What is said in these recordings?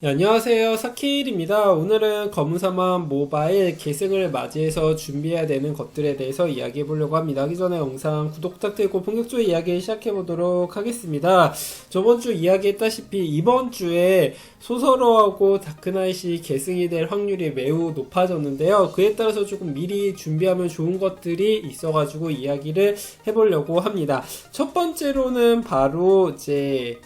네, 안녕하세요. 사키일입니다. 오늘은 검은사만 모바일 계승을 맞이해서 준비해야 되는 것들에 대해서 이야기해 보려고 합니다. 하기 전에 영상 구독 부탁드리고 본격적으로 이야기 시작해 보도록 하겠습니다. 저번 주 이야기했다시피 이번 주에 소설어하고 다크나잇이 계승이 될 확률이 매우 높아졌는데요. 그에 따라서 조금 미리 준비하면 좋은 것들이 있어가지고 이야기를 해보려고 합니다. 첫 번째로는 바로 이제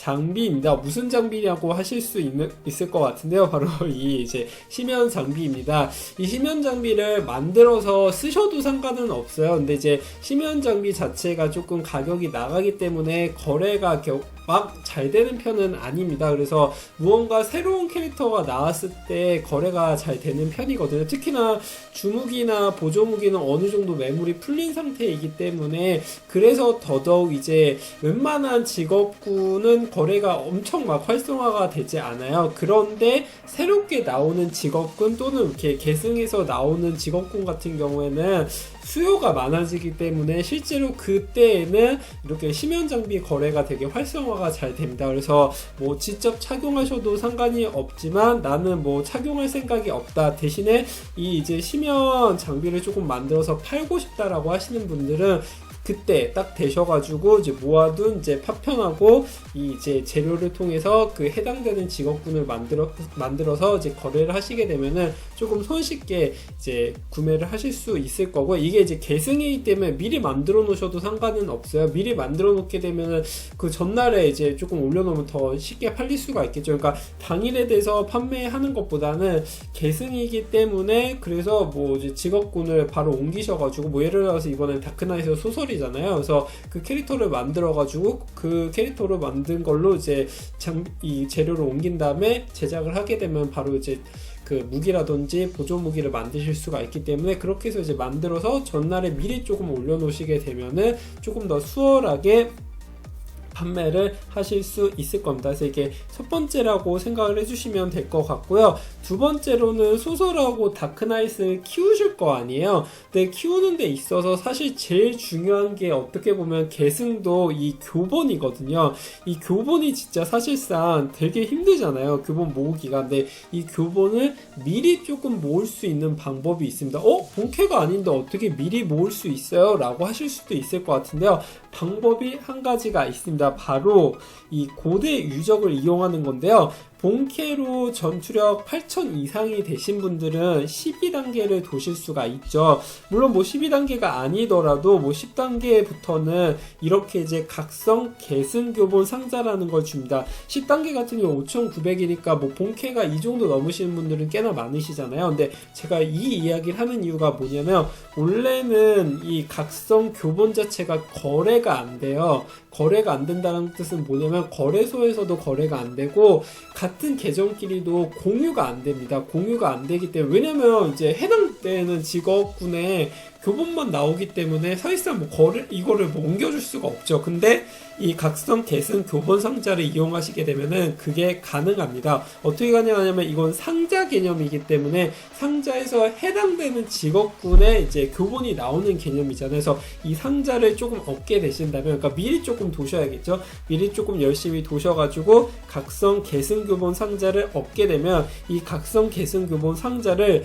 장비입니다. 무슨 장비냐고 하실 수 있는, 있을 것 같은데요. 바로 이 이제 심연 장비입니다. 이 심연 장비를 만들어서 쓰셔도 상관은 없어요. 근데 이제 심연 장비 자체가 조금 가격이 나가기 때문에 거래가 막 잘 되는 편은 아닙니다. 그래서 무언가 새로운 캐릭터가 나왔을 때 거래가 잘 되는 편이거든요. 특히나 주무기나 보조무기는 어느 정도 매물이 풀린 상태이기 때문에 그래서 더더욱 이제 웬만한 직업군은 거래가 엄청 막 활성화가 되지 않아요. 그런데 새롭게 나오는 직업군 또는 이렇게 계승해서 나오는 직업군 같은 경우에는 수요가 많아지기 때문에 실제로 그때에는 이렇게 심연 장비 거래가 되게 활성화가 잘 됩니다. 그래서 뭐 직접 착용하셔도 상관이 없지만 나는 뭐 착용할 생각이 없다. 대신에 이 이제 심연 장비를 조금 만들어서 팔고 싶다라고 하시는 분들은 그때 딱 되셔가지고 이제 모아둔 이제 파편하고 이 이제 재료를 통해서 그 해당되는 직업군을 만들어 만들어서 이제 거래를 하시게 되면은 조금 손쉽게 이제 구매를 하실 수 있을 거고 이게 이제 계승이기 때문에 미리 만들어 놓으셔도 상관은 없어요. 미리 만들어 놓게 되면은 그 전날에 이제 조금 올려놓으면 더 쉽게 팔릴 수가 있겠죠. 그러니까 당일에 대해서 판매하는 것보다는 계승이기 때문에 그래서 뭐 이제 직업군을 바로 옮기셔가지고 뭐 예를 들어서 이번엔 다크나이트 소설이 캐릭터잖아요. 그래서 그 캐릭터를 만들어가지고 그 캐릭터로 만든 걸로 이제 장, 이 재료를 옮긴 다음에 제작을 하게 되면 바로 이제 그 무기라든지 보조 무기를 만드실 수가 있기 때문에 그렇게 해서 이제 만들어서 전날에 미리 조금 올려놓으시게 되면은 조금 더 수월하게 판매를 하실 수 있을 겁니다. 그래서 이게 첫 번째라고 생각을 해주시면 될 것 같고요. 두 번째로는 소설하고 다크나이트를 키우실 거 아니에요. 근데 키우는 데 있어서 사실 제일 중요한 게 어떻게 보면 계승도 이 교본이거든요. 이 교본이 진짜 사실상 되게 힘들잖아요. 교본 모으기가. 근데 이 교본을 미리 조금 모을 수 있는 방법이 있습니다. 어? 본캐가 아닌데 어떻게 미리 모을 수 있어요? 라고 하실 수도 있을 것 같은데요. 방법이 한 가지가 있습니다. 바로 이 고대 유적을 이용하는 건데요. 본캐로 전투력 8000 이상이 되신 분들은 12단계를 도실 수가 있죠. 물론 뭐 12단계가 아니더라도 뭐 10단계부터는 이렇게 이제 각성 계승 교본 상자라는 걸 줍니다. 10단계 같은 경우 5900이니까 뭐 본캐가 이 정도 넘으시는 분들은 꽤나 많으시잖아요. 근데 제가 이 이야기를 하는 이유가 뭐냐면 원래는 이 각성 교본 자체가 거래가 안 돼요. 거래가 안 된다는 뜻은 뭐냐면 거래소에서도 거래가 안 되고 같은 계정끼리도 공유가 안 됩니다. 공유가 안 되기 때문에 왜냐면 이제 해당되는 직업군에 교본만 나오기 때문에 사실상 뭐 거를 이거를 뭐 옮겨줄 수가 없죠. 근데 이 각성 계승 교본 상자를 이용하시게 되면은 그게 가능합니다. 어떻게 가능하냐면 이건 상자 개념이기 때문에 상자에서 해당되는 직업군의 이제 교본이 나오는 개념이잖아요. 그래서 이 상자를 조금 얻게 되신다면, 그러니까 미리 조금 도셔야겠죠. 미리 조금 열심히 도셔가지고 각성 계승 교본 상자를 얻게 되면 이 각성 계승 교본 상자를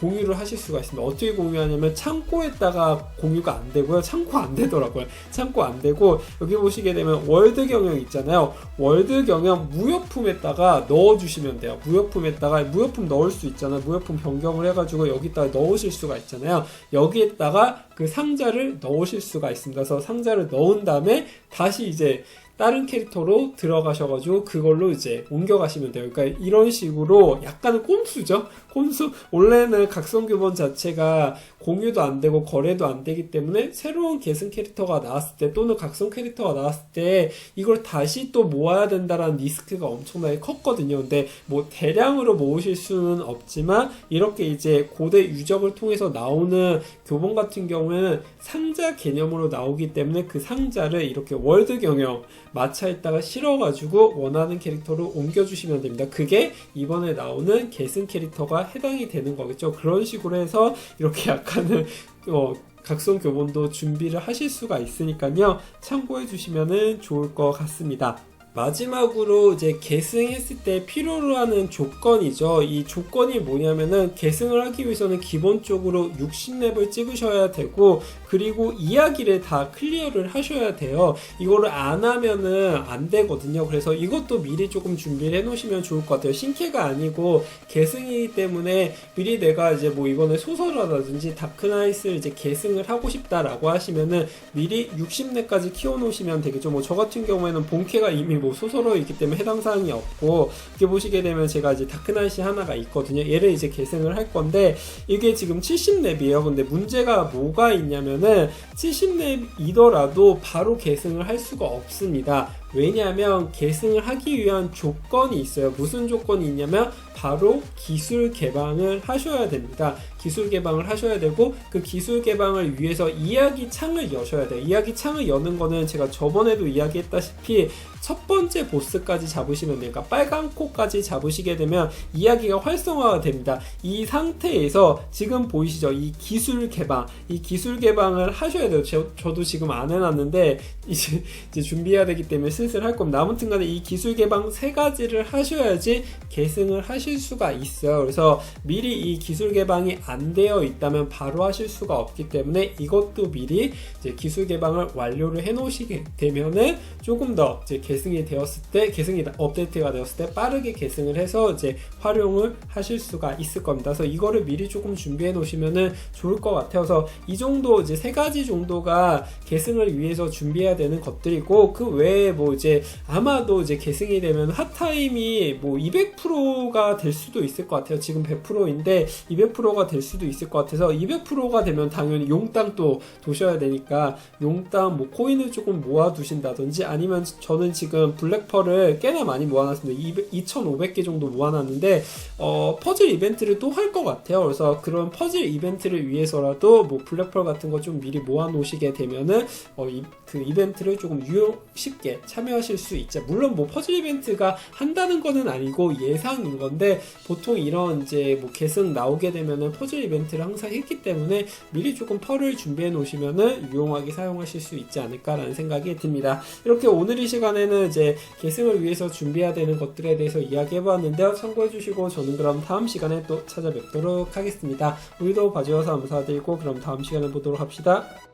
공유를 하실 수가 있습니다. 어떻게 공유하냐면 창고에다가 공유가 안 되고요. 창고 안 되더라고요. 창고 안 되고 여기 보시게 되면 월드 경영 있잖아요. 월드 경영 무역품에다가 넣어 주시면 돼요. 무역품에다가 무역품 넣을 수 있잖아요. 무역품 변경을 해 가지고 여기다가 넣으실 수가 있잖아요. 여기에다가 그 상자를 넣으실 수가 있습니다. 그래서 상자를 넣은 다음에 다시 이제 다른 캐릭터로 들어가셔가지고 그걸로 이제 옮겨가시면 돼요. 그러니까 이런 식으로 약간은 꼼수죠. 꼼수. 원래는 각성 규본 자체가 공유도 안 되고 거래도 안 되기 때문에 새로운 계승 캐릭터가 나왔을 때 또는 각성 캐릭터가 나왔을 때 이걸 다시 또 모아야 된다라는 리스크가 엄청나게 컸거든요. 근데 뭐 대량으로 모으실 수는 없지만 이렇게 이제 고대 유적을 통해서 나오는 교본 같은 경우에는 상자 개념으로 나오기 때문에 그 상자를 이렇게 월드 경영 마차에다가 실어가지고 원하는 캐릭터로 옮겨주시면 됩니다. 그게 이번에 나오는 계승 캐릭터가 해당이 되는 거겠죠. 그런 식으로 해서 이렇게 약간은 어, 각성 교본도 준비를 하실 수가 있으니까요. 참고해 주시면 좋을 것 같습니다. 마지막으로 이제 계승했을 때 필요로 하는 조건이죠. 이 조건이 뭐냐면은 계승을 하기 위해서는 기본적으로 60렙을 찍으셔야 되고 그리고 이야기를 다 클리어를 하셔야 돼요. 이거를 안 하면은 안 되거든요. 그래서 이것도 미리 조금 준비를 해 놓으시면 좋을 것 같아요. 신캐가 아니고 계승이기 때문에 미리 내가 이제 뭐 이번에 소설화라든지 다크나이스를 이제 계승을 하고 싶다라고 하시면은 미리 60렙까지 키워 놓으시면 되겠죠. 뭐 저 같은 경우에는 본캐가 이미 뭐 소설어이기 때문에 해당 사항이 없고 이렇게 보시게 되면 제가 이제 다크나이시 하나가 있거든요. 얘를 이제 계승을 할 건데 이게 지금 70렙이에요. 근데 문제가 뭐가 있냐면 은 70렙이더라도 바로 계승을 할 수가 없습니다. 왜냐하면 계승을 하기 위한 조건이 있어요. 무슨 조건이 있냐면 바로 기술 개방을 하셔야 됩니다. 기술 개방을 하셔야 되고 그 기술 개방을 위해서 이야기 창을 여셔야 돼요. 이야기 창을 여는 거는 제가 저번에도 이야기했다시피 첫 번째 보스까지 잡으시면 돼요. 그러니까 빨간 코까지 잡으시게 되면 이야기가 활성화가 됩니다. 이 상태에서 지금 보이시죠? 이 기술 개방, 이 기술 개방을 하셔야 돼요. 저, 저도 지금 안 해놨는데 이제, 이제 준비해야 되기 때문에 슬슬 할 겁니다. 아무튼간에 이 기술 개방 세 가지를 하셔야지 계승을 하실 수가 있어요. 그래서 미리 이 기술 개방이 안 되어 있다면 바로 하실 수가 없기 때문에 이것도 미리 기술 개방을 완료를 해 놓으시게 되면은 조금 더 이제 계승이 되었을 때 계승이 업데이트가 되었을 때 빠르게 계승을 해서 이제 활용을 하실 수가 있을 겁니다. 그래서 이거를 미리 조금 준비해 놓으시면은 좋을 것 같아요. 그래서 이 정도 이제 세 가지 정도가 계승을 위해서 준비해야 되는 것들이고 그 외에 뭐 이제 아마도 이제 계승이 되면 핫타임이 뭐 200%가 될 수도 있을 것 같아요. 지금 100%인데 200%가 될 수도 있을 것 같아서 200%가 되면 당연히 용땅 또 도셔야 되니까 용땅 뭐 코인을 조금 모아 두신다든지 아니면 저는 지금 블랙펄을 꽤나 많이 모아놨습니다. 2,500개 정도 모아놨는데 어, 퍼즐 이벤트를 또 할 것 같아요. 그래서 그런 퍼즐 이벤트를 위해서라도 뭐 블랙펄 같은 거 좀 미리 모아 놓으시게 되면은 어, 이, 그 이벤트를 조금 유용 쉽게 참여하실 수 있죠. 물론 뭐 퍼즐 이벤트가 한다는 거는 아니고 예상인 건데 보통 이런 이제 뭐 계승 나오게 되면은 퍼즐 이벤트를 항상 했기 때문에 미리 조금 펄을 준비해 놓으시면은 유용하게 사용하실 수 있지 않을까라는 생각이 듭니다. 이렇게 오늘 이 시간에는 이제 계승을 위해서 준비해야 되는 것들에 대해서 이야기해 보았는데요. 참고해 주시고 저는 그럼 다음 시간에 또 찾아뵙도록 하겠습니다. 우리도 봐주셔서 감사드리고 그럼 다음 시간에 보도록 합시다.